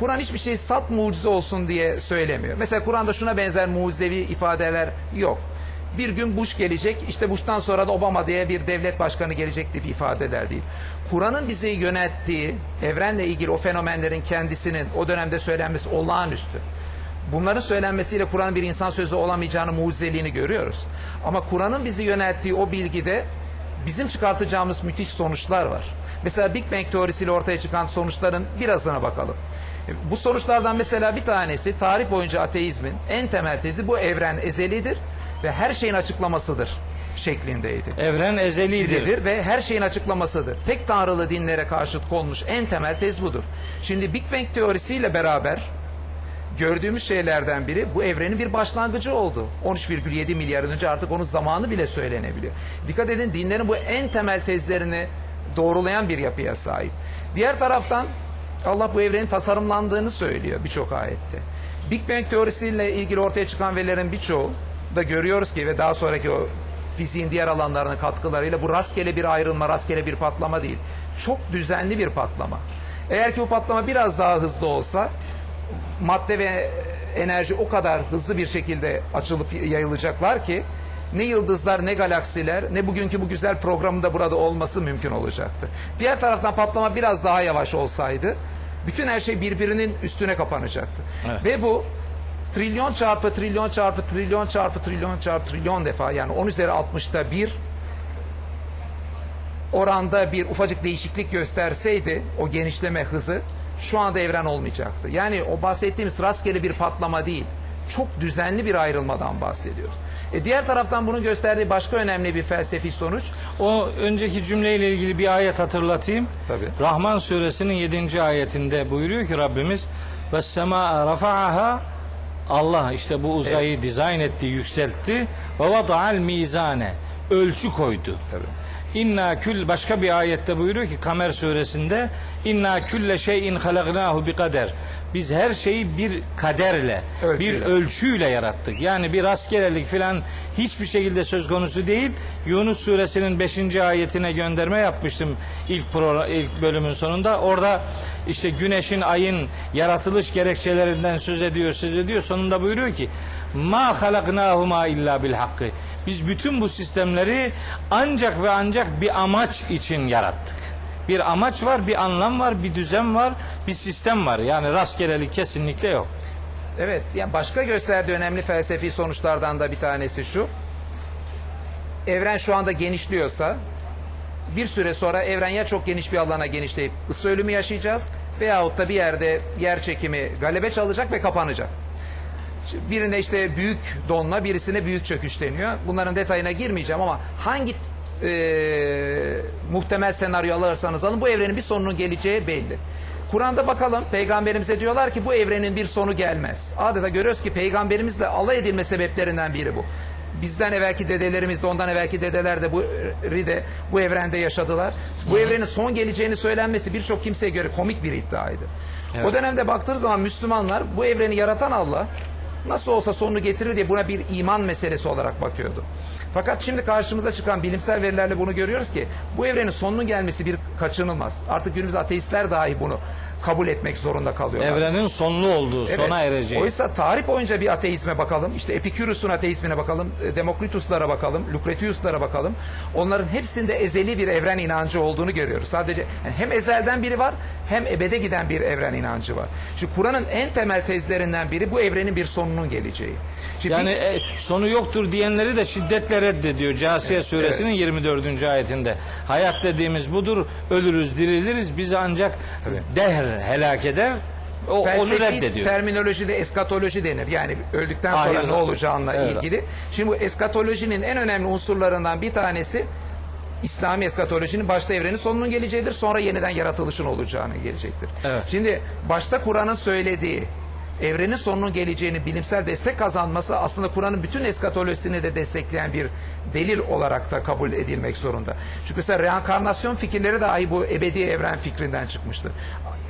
Kur'an hiçbir şeyi salt mucize olsun diye söylemiyor. Mesela Kur'an'da şuna benzer mucizevi ifadeler yok. Bir gün Bush gelecek, işte Bush'tan sonra da Obama diye bir devlet başkanı gelecek gibi ifadeler değil. Kur'an'ın bizi yönettiği, evrenle ilgili o fenomenlerin kendisinin o dönemde söylenmesi olağanüstü. Bunların söylenmesiyle Kur'an'ın bir insan sözü olamayacağını, mucizeliğini görüyoruz. Ama Kur'an'ın bizi yönelttiği o bilgide bizim çıkartacağımız müthiş sonuçlar var. Mesela Big Bang teorisiyle ortaya çıkan sonuçların birazına bakalım. Bu sonuçlardan mesela bir tanesi tarih boyunca ateizmin en temel tezi bu evren ezelidir ve her şeyin açıklamasıdır şeklindeydi. Evren ezelidir. Ve her şeyin açıklamasıdır. Tek tanrılı dinlere karşıt konmuş en temel tez budur. Şimdi Big Bang teorisiyle beraber gördüğümüz şeylerden biri bu evrenin bir başlangıcı oldu. 13,7 milyar önce artık onun zamanı bile söylenebiliyor. Dikkat edin dinlerin bu en temel tezlerini doğrulayan bir yapıya sahip. Diğer taraftan Allah bu evrenin tasarımlandığını söylüyor birçok ayette. Big Bang teorisiyle ilgili ortaya çıkan verilerin birçoğu da görüyoruz ki ve daha sonraki o fiziğin diğer alanlarının katkılarıyla bu rastgele bir ayrılma, rastgele bir patlama değil. Çok düzenli bir patlama. Eğer ki bu patlama biraz daha hızlı olsa madde ve enerji o kadar hızlı bir şekilde açılıp yayılacaklar ki ne yıldızlar ne galaksiler ne bugünkü bu güzel programında burada olması mümkün olacaktı. Diğer taraftan patlama biraz daha yavaş olsaydı bütün her şey birbirinin üstüne kapanacaktı. Evet. Ve bu trilyon çarpı trilyon çarpı trilyon çarpı trilyon çarpı trilyon defa yani 10 üzeri 60'ta bir oranda bir ufacık değişiklik gösterseydi o genişleme hızı şu anda evren olmayacaktı. Yani o bahsettiğimiz rastgele bir patlama değil. Çok düzenli bir ayrılmadan bahsediyoruz. E diğer taraftan bunun gösterdiği başka önemli bir felsefi sonuç O önceki cümleyle ilgili bir ayet hatırlatayım. Tabii. Rahman suresinin 7. ayetinde buyuruyor ki Rabbimiz ve sema rafa'aha Allah işte bu uzayı dizayn etti, yükseltti. Ve vada'al mizane ölçü koydu. Tabii. İnna kül başka bir ayette buyuruyor ki Kamer suresinde inna külle şeyin halaknahu bi kader. Biz her şeyi bir kaderle, Ölçüyle. bir ölçüyle yarattık. Yani bir rastgelelik filan hiçbir şekilde söz konusu değil. Yunus suresinin 5. ayetine gönderme yapmıştım ilk program, ilk bölümün sonunda. Orada işte güneşin, ayın yaratılış gerekçelerinden söz ediyor, söz ediyor. Sonunda buyuruyor ki: "Ma halaknahuma illa bil hakkı." Biz bütün bu sistemleri ancak ve ancak bir amaç için yarattık. Bir amaç var, bir anlam var, bir düzen var, bir sistem var. Yani rastgelelik kesinlikle yok. Evet, yani başka gösterdiği önemli felsefi sonuçlardan da bir tanesi şu. Evren şu anda genişliyorsa bir süre sonra evren ya çok geniş bir alana genişleyip ısı ölümü yaşayacağız veyahut da bir yerde yer çekimi galebe çalacak ve kapanacak. Birinde işte büyük donma, birisine büyük çöküş deniyor. Bunların detayına girmeyeceğim ama hangi e, muhtemel senaryo alırsanız alın bu evrenin bir sonunun geleceği belli. Kur'an'da bakalım peygamberimize diyorlar ki bu evrenin bir sonu gelmez. Adeta görüyoruz ki peygamberimizle alay edilme sebeplerinden biri bu. Bizden evvelki dedelerimiz de ondan evvelki dedeler de bu de bu evrende yaşadılar. Bu evrenin son geleceğini söylenmesi birçok kimseye göre komik bir iddiaydı. Evet. O dönemde baktığınız zaman Müslümanlar bu evreni yaratan Allah nasıl olsa sonunu getirir diye buna bir iman meselesi olarak bakıyordu. Fakat şimdi karşımıza çıkan bilimsel verilerle bunu görüyoruz ki bu evrenin sonunun gelmesi bir kaçınılmaz. Artık günümüz ateistler dahi bunu kabul etmek zorunda kalıyorlar. Evrenin sonlu olduğu, Evet. sona ereceği. Oysa tarih boyunca bir ateizme bakalım. İşte Epikürus'un ateizmine bakalım. e, Demokritus'lara bakalım. Lucretius'lara bakalım. Onların hepsinde ezeli bir evren inancı olduğunu görüyoruz. Sadece yani hem ezelden biri var hem ebede giden bir evren inancı var. Şimdi Kur'an'ın en temel tezlerinden biri bu evrenin bir sonunun geleceği. Şimdi Yani e, sonu yoktur diyenleri de şiddetle reddediyor. Casiye suresinin 24. ayetinde. Hayat dediğimiz budur. Ölürüz, diriliriz. Bizi ancak dehr helak eder. O, onu Felsefi reddediyor. terminolojide eskatoloji denir. Yani öldükten sonra Hayır, ne zaten. olacağına Evet. ilgili. Şimdi bu eskatolojinin en önemli unsurlarından bir tanesi İslami eskatolojinin başta evrenin sonunun geleceğidir. Sonra yeniden yaratılışın olacağını gelecektir. Evet. Şimdi başta Kur'an'ın söylediği evrenin sonunun geleceğini bilimsel destek kazanması aslında Kur'an'ın bütün eskatolojisini de destekleyen bir delil olarak da kabul edilmek zorunda. Çünkü mesela reenkarnasyon fikirleri dahi bu ebedi evren fikrinden çıkmıştır.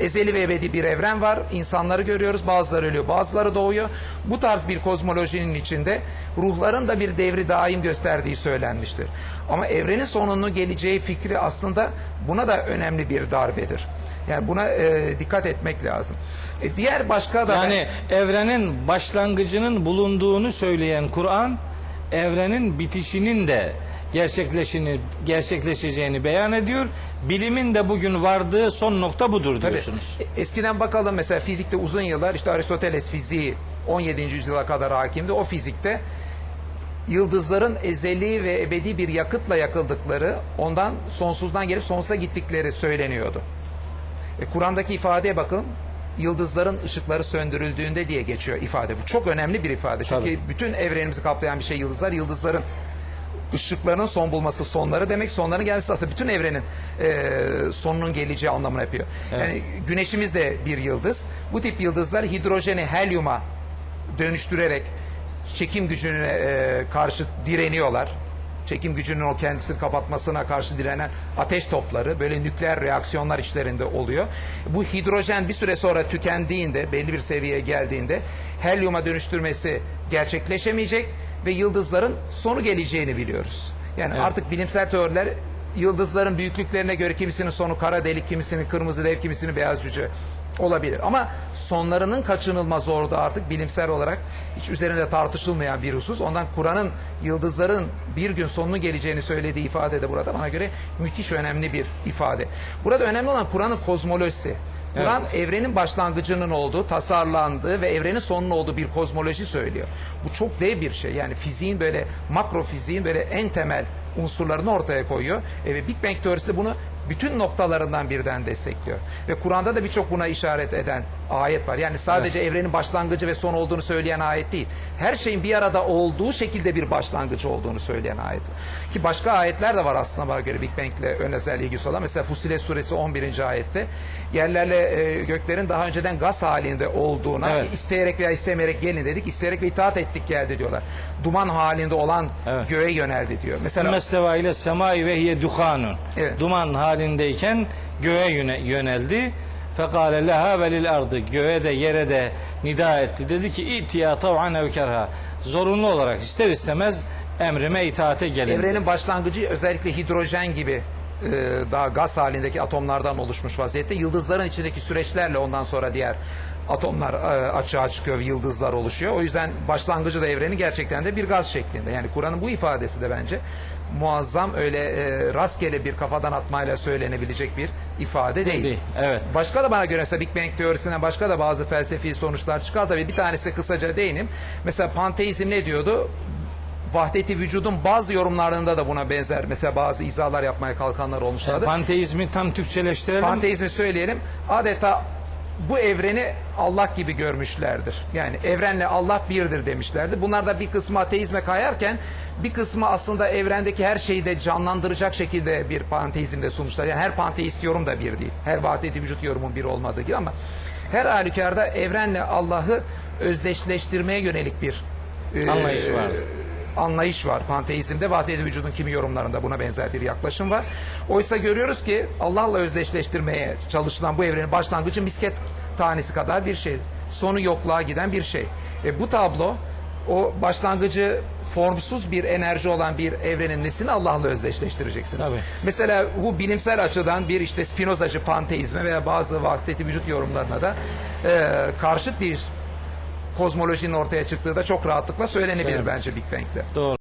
Ezeli ve ebedi bir evren var. İnsanları görüyoruz. Bazıları ölüyor, bazıları doğuyor. Bu tarz bir kozmolojinin içinde ruhların da bir devri daim gösterdiği söylenmiştir. Ama evrenin sonunun geleceği fikri aslında buna da önemli bir darbedir. Yani buna e, dikkat etmek lazım. E, diğer başka da Yani evrenin başlangıcının bulunduğunu söyleyen Kur'an evrenin bitişinin de gerçekleşini gerçekleşeceğini beyan ediyor. Bilimin de bugün vardığı son nokta budur Tabii. diyorsunuz. E, Eskiden bakalım mesela fizikte uzun yıllar işte Aristoteles fiziği 17. yüzyıla kadar hakimdi. O fizikte yıldızların ezeli ve ebedi bir yakıtla yakıldıkları, ondan sonsuzdan gelip sonsuza gittikleri söyleniyordu. E, Kur'an'daki ifadeye bakın. Yıldızların ışıkları söndürüldüğünde diye geçiyor ifade. Bu çok önemli bir ifade. Çünkü Tabii. bütün evrenimizi kaplayan bir şey yıldızlar. Yıldızların ışıklarının son bulması sonları demek sonların gelmesi aslında bütün evrenin e, sonunun geleceği anlamına yapıyor. Yani güneşimiz de bir yıldız. Bu tip yıldızlar hidrojeni helyuma dönüştürerek çekim gücüne e, karşı direniyorlar. Çekim gücünün o kendisini kapatmasına karşı direnen ateş topları böyle nükleer reaksiyonlar içlerinde oluyor. Bu hidrojen bir süre sonra tükendiğinde belli bir seviyeye geldiğinde helyuma dönüştürmesi gerçekleşemeyecek ve yıldızların sonu geleceğini biliyoruz. Yani Evet. artık bilimsel teoriler yıldızların büyüklüklerine göre kimisinin sonu kara delik, kimisinin kırmızı dev, kimisinin beyaz cüce olabilir. Ama sonlarının kaçınılmaz orada artık bilimsel olarak hiç üzerinde tartışılmayan bir husus. Ondan Kur'an'ın yıldızların bir gün sonunu geleceğini söylediği ifade de burada bana göre müthiş önemli bir ifade. Burada önemli olan Kur'an'ın kozmolojisi. Kur'an evrenin başlangıcının olduğu, tasarlandığı ve evrenin sonunun olduğu bir kozmoloji söylüyor. Bu çok dev bir şey. Yani fiziğin böyle makro fiziğin böyle en temel unsurlarını ortaya koyuyor. E, ve Big Bang teorisi de bunu bütün noktalarından birden destekliyor. Ve Kur'an'da da birçok buna işaret eden ayet var. Yani sadece evrenin başlangıcı ve son olduğunu söyleyen ayet değil. Her şeyin bir arada olduğu şekilde bir başlangıcı olduğunu söyleyen ayet. Ki başka ayetler de var aslında bana göre Big Bang ile ön özel ilgisi olan. Mesela Fusilet suresi 11. ayette yerlerle e, göklerin daha önceden gaz halinde olduğuna Evet. isteyerek veya istemeyerek gelin dedik. isteyerek ve itaat ettik geldi diyorlar. Duman halinde olan Evet. göğe yöneldi diyor. Mesela Mesteva ile semai ve hiye duhanun. Evet. Duman halindeyken göğe yöne- yöneldi. Fekale leha ve lil ardı. Göğe de yere de nida etti. Dedi ki itiya tav'an ev kerha. Zorunlu olarak ister istemez emrime itaate gelin. Evrenin başlangıcı özellikle hidrojen gibi e, daha gaz halindeki atomlardan oluşmuş vaziyette. Yıldızların içindeki süreçlerle ondan sonra diğer atomlar e, açığa çıkıyor yıldızlar oluşuyor. O yüzden başlangıcı da evreni gerçekten de bir gaz şeklinde. Yani Kur'an'ın bu ifadesi de bence muazzam öyle e, rastgele bir kafadan atmayla söylenebilecek bir ifade değil. Değil, evet. Başka da bana göre mesela Big Bang teorisinden başka da bazı felsefi sonuçlar çıkar. Tabii bir tanesi kısaca değinim. Mesela panteizm ne diyordu? Vahdeti vücudun bazı yorumlarında da buna benzer. Mesela bazı izahlar yapmaya kalkanlar olmuşlardı. Panteizmi tam Türkçeleştirelim. Panteizmi söyleyelim. Adeta bu evreni Allah gibi görmüşlerdir. Yani evrenle Allah birdir demişlerdi. Bunlar da bir kısmı ateizme kayarken bir kısmı aslında evrendeki her şeyi de canlandıracak şekilde bir panteizmde sunmuşlar. Yani her panteist yorum da bir değil. Her vahdeti vücut yorumun bir olmadığı gibi ama her halükarda evrenle Allah'ı özdeşleştirmeye yönelik bir e, Anlayış var. Anlayış var. Panteizmde vahdedi vücudun kimi yorumlarında buna benzer bir yaklaşım var. Oysa görüyoruz ki Allah'la özdeşleştirmeye çalışılan bu evrenin başlangıcı misket tanesi kadar bir şey. Sonu yokluğa giden bir şey. E, bu tablo o başlangıcı formsuz bir enerji olan bir evrenin nesini Allah'la özdeşleştireceksiniz. Tabii. Mesela bu bilimsel açıdan bir işte Spinozacı panteizme veya bazı vahdeti vücut yorumlarına da e, karşıt bir kozmolojinin ortaya çıktığı da çok rahatlıkla söylenebilir bence Big Bang'de. Doğru.